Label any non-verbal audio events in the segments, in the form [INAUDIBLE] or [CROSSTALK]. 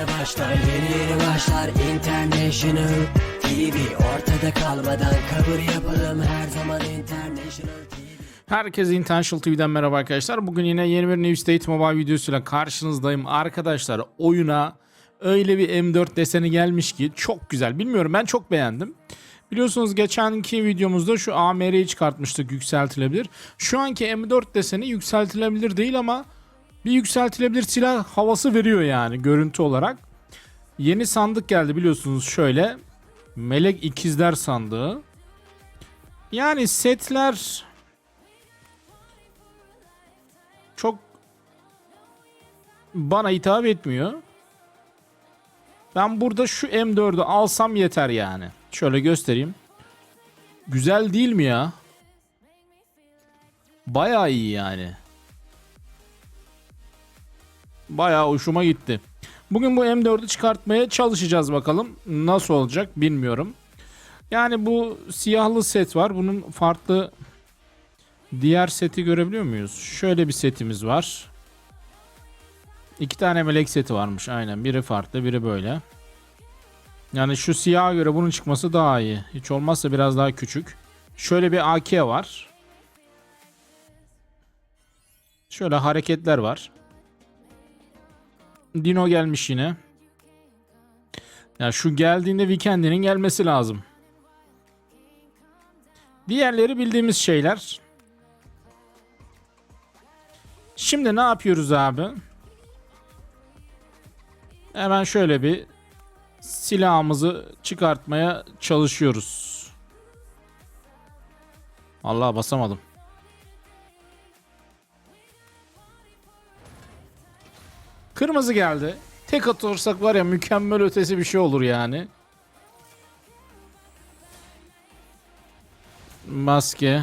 yeni başlar Yeni yeni başlar International TV Ortada kalmadan kabul yapalım Her zaman International TV Herkese Intentional TV'den merhaba arkadaşlar. Bugün yine yeni bir New State Mobile videosuyla karşınızdayım. Arkadaşlar oyuna öyle bir M4 deseni gelmiş ki çok güzel. Bilmiyorum ben çok beğendim. Biliyorsunuz geçenki videomuzda şu AMR'yi çıkartmıştık yükseltilebilir. Şu anki M4 deseni yükseltilebilir değil ama bir yükseltilebilir silah havası veriyor yani görüntü olarak. Yeni sandık geldi biliyorsunuz şöyle. Melek ikizler sandığı. Yani setler çok bana hitap etmiyor. Ben burada şu M4'ü alsam yeter yani. Şöyle göstereyim. Güzel değil mi ya? Bayağı iyi yani. Bayağı hoşuma gitti. Bugün bu M4'ü çıkartmaya çalışacağız bakalım. Nasıl olacak bilmiyorum. Yani bu siyahlı set var. Bunun farklı Diğer seti görebiliyor muyuz? Şöyle bir setimiz var. İki tane melek seti varmış aynen. Biri farklı biri böyle. Yani şu siyaha göre bunun çıkması daha iyi. Hiç olmazsa biraz daha küçük. Şöyle bir AK var. Şöyle hareketler var. Dino gelmiş yine. Ya şu geldiğinde Weekend'inin gelmesi lazım. Diğerleri bildiğimiz şeyler. Şimdi ne yapıyoruz abi? Hemen şöyle bir silahımızı çıkartmaya çalışıyoruz. Allah basamadım. Kırmızı geldi. Tek atırsak var ya mükemmel ötesi bir şey olur yani. Maske.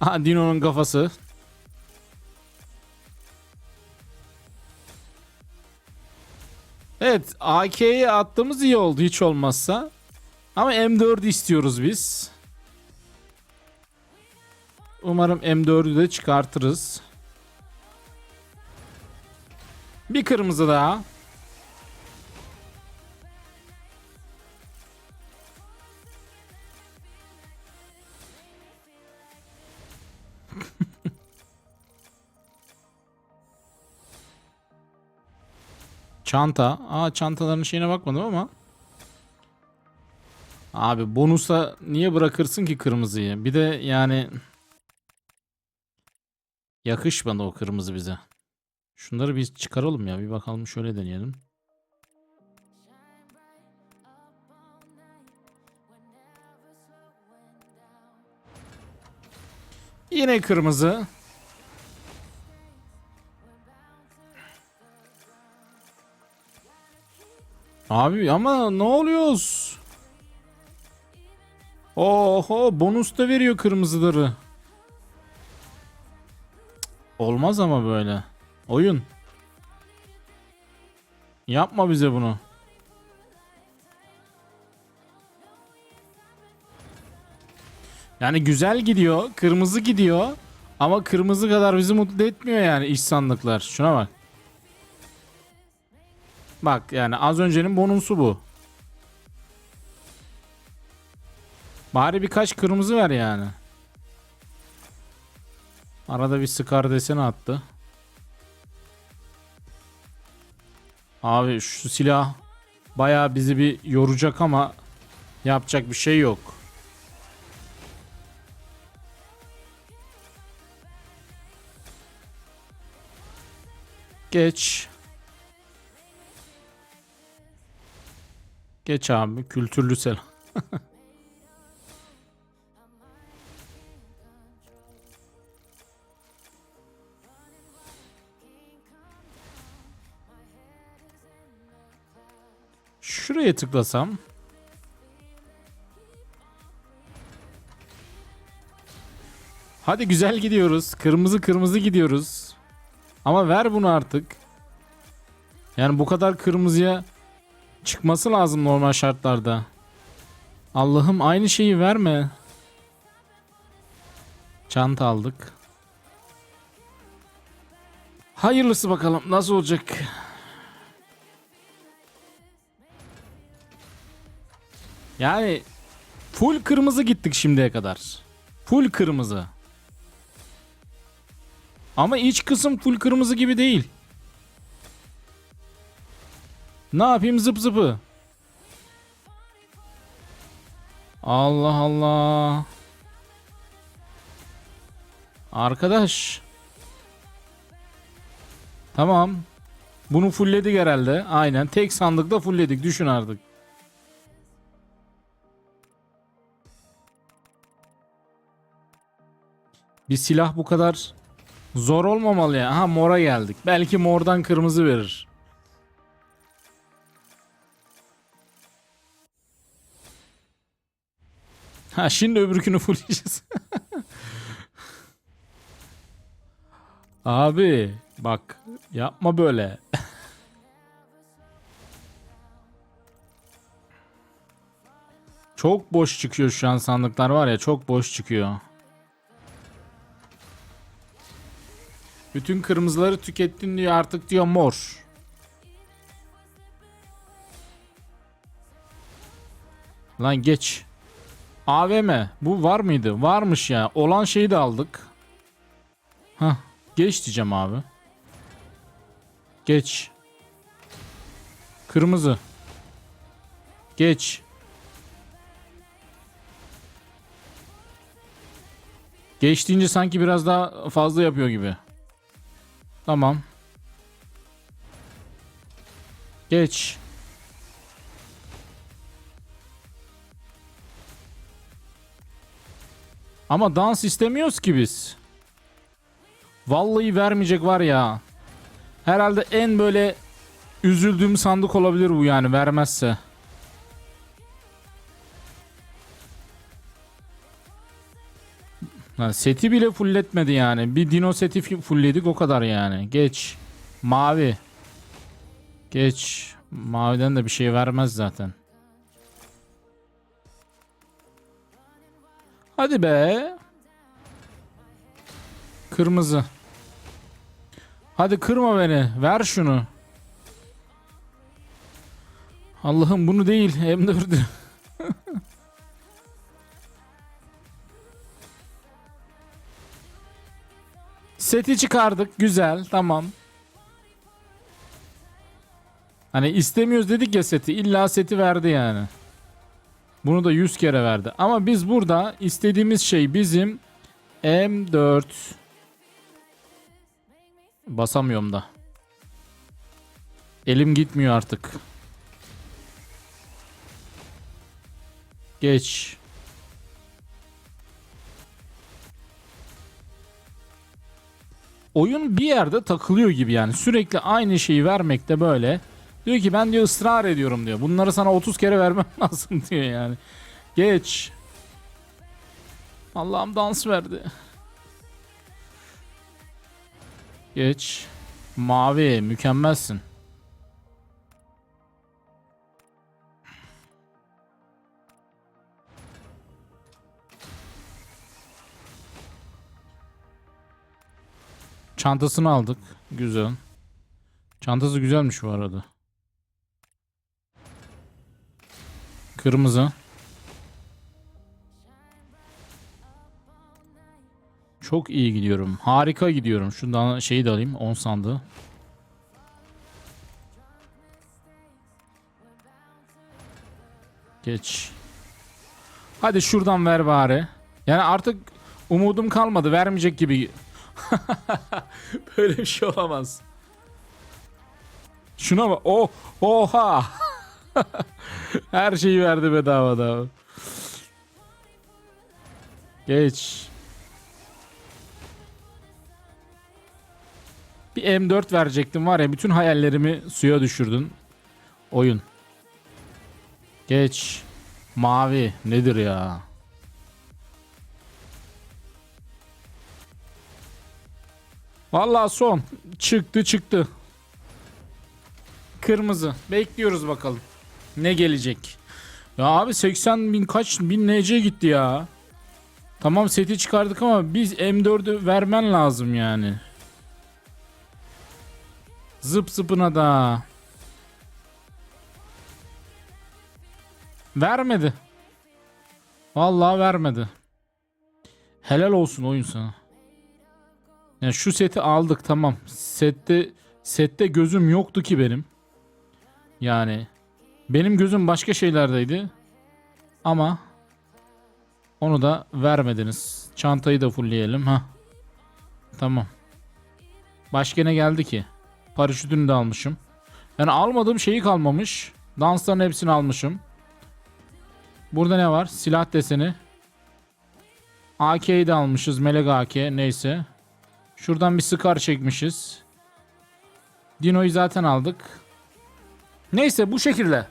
Aha Dino'nun kafası. Evet AK'ye attığımız iyi oldu hiç olmazsa. Ama M4'ü istiyoruz biz. Umarım M4'ü de çıkartırız. Bir kırmızı daha. [LAUGHS] Çanta. Aa çantaların şeyine bakmadım ama. Abi bonusa niye bırakırsın ki kırmızıyı? Bir de yani yakışmadı o kırmızı bize. Şunları biz çıkaralım ya. Bir bakalım şöyle deneyelim. Yine kırmızı. Abi ama ne oluyoruz? Oho bonus da veriyor kırmızıları. Olmaz ama böyle. Oyun. Yapma bize bunu. Yani güzel gidiyor. Kırmızı gidiyor. Ama kırmızı kadar bizi mutlu etmiyor yani iş sandıklar. Şuna bak. Bak yani az öncenin bonusu bu. Bari birkaç kırmızı ver yani. Arada bir sıkar deseni attı. Abi şu silah bayağı bizi bir yoracak ama yapacak bir şey yok. Geç. Geç abi kültürlü selam. [LAUGHS] Şuraya tıklasam. Hadi güzel gidiyoruz. Kırmızı kırmızı gidiyoruz. Ama ver bunu artık. Yani bu kadar kırmızıya çıkması lazım normal şartlarda. Allah'ım aynı şeyi verme. Çanta aldık. Hayırlısı bakalım nasıl olacak. Yani full kırmızı gittik şimdiye kadar. Full kırmızı. Ama iç kısım full kırmızı gibi değil. Ne yapayım zıp zıpı. Allah Allah. Arkadaş. Tamam. Bunu fullledik herhalde. Aynen. Tek sandıkta fullledik. Düşün artık. Bir silah bu kadar zor olmamalı ya. Aha mora geldik. Belki mordan kırmızı verir. Ha şimdi öbürkünü fullleyeceğiz. [LAUGHS] Abi bak yapma böyle. [LAUGHS] çok boş çıkıyor şu an sandıklar var ya çok boş çıkıyor. Bütün kırmızıları tükettin diyor artık diyor mor. Lan geç. AVM bu var mıydı? Varmış ya. Olan şeyi de aldık. Hah. Geç diyeceğim abi. Geç. Kırmızı. Geç. Geç deyince sanki biraz daha fazla yapıyor gibi. Tamam. Geç. Ama dans istemiyoruz ki biz. Vallahi vermeyecek var ya. Herhalde en böyle üzüldüğüm sandık olabilir bu yani vermezse. Ha, seti bile fulletmedi yani. Bir dino seti fullledik o kadar yani. Geç. Mavi. Geç. Maviden de bir şey vermez zaten. Hadi be. Kırmızı. Hadi kırma beni. Ver şunu. Allah'ım bunu değil. M4'ü. Seti çıkardık. Güzel. Tamam. Hani istemiyoruz dedik ya seti. İlla seti verdi yani. Bunu da 100 kere verdi. Ama biz burada istediğimiz şey bizim M4 Basamıyorum da. Elim gitmiyor artık. Geç. Oyun bir yerde takılıyor gibi yani. Sürekli aynı şeyi vermekte böyle. Diyor ki ben diyor ısrar ediyorum diyor. Bunları sana 30 kere vermem [LAUGHS] lazım diyor yani. Geç. Allah'ım dans verdi. Geç. Mavi mükemmelsin. Çantasını aldık. Güzel. Çantası güzelmiş bu arada. Kırmızı. Çok iyi gidiyorum. Harika gidiyorum. Şundan şeyi de alayım. 10 sandığı. Geç. Hadi şuradan ver bari. Yani artık umudum kalmadı. Vermeyecek gibi. [LAUGHS] Böyle bir şey olamaz. Şuna bak. Oh, oha. [LAUGHS] Her şeyi verdi bedava Geç. Bir M4 verecektim var ya bütün hayallerimi suya düşürdün. Oyun. Geç. Mavi nedir ya? Vallahi son. Çıktı çıktı. Kırmızı. Bekliyoruz bakalım. Ne gelecek? Ya abi 80 bin kaç bin NC gitti ya. Tamam seti çıkardık ama biz M4'ü vermen lazım yani. Zıp zıpına da. Vermedi. Vallahi vermedi. Helal olsun oyun sana. Yani şu seti aldık tamam. Sette sette gözüm yoktu ki benim. Yani benim gözüm başka şeylerdeydi. Ama onu da vermediniz. Çantayı da fullleyelim ha. Tamam. Başka ne geldi ki? Paraşütünü de almışım. Yani almadığım şeyi kalmamış. Dansların hepsini almışım. Burada ne var? Silah deseni. AK'yi de almışız. Melek AK neyse. Şuradan bir Scar çekmişiz. Dino'yu zaten aldık. Neyse bu şekilde.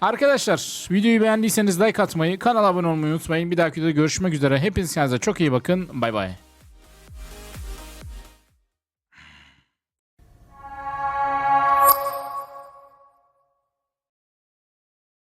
Arkadaşlar videoyu beğendiyseniz like atmayı, kanala abone olmayı unutmayın. Bir dahaki videoda görüşmek üzere. Hepiniz kendinize çok iyi bakın. Bay bay.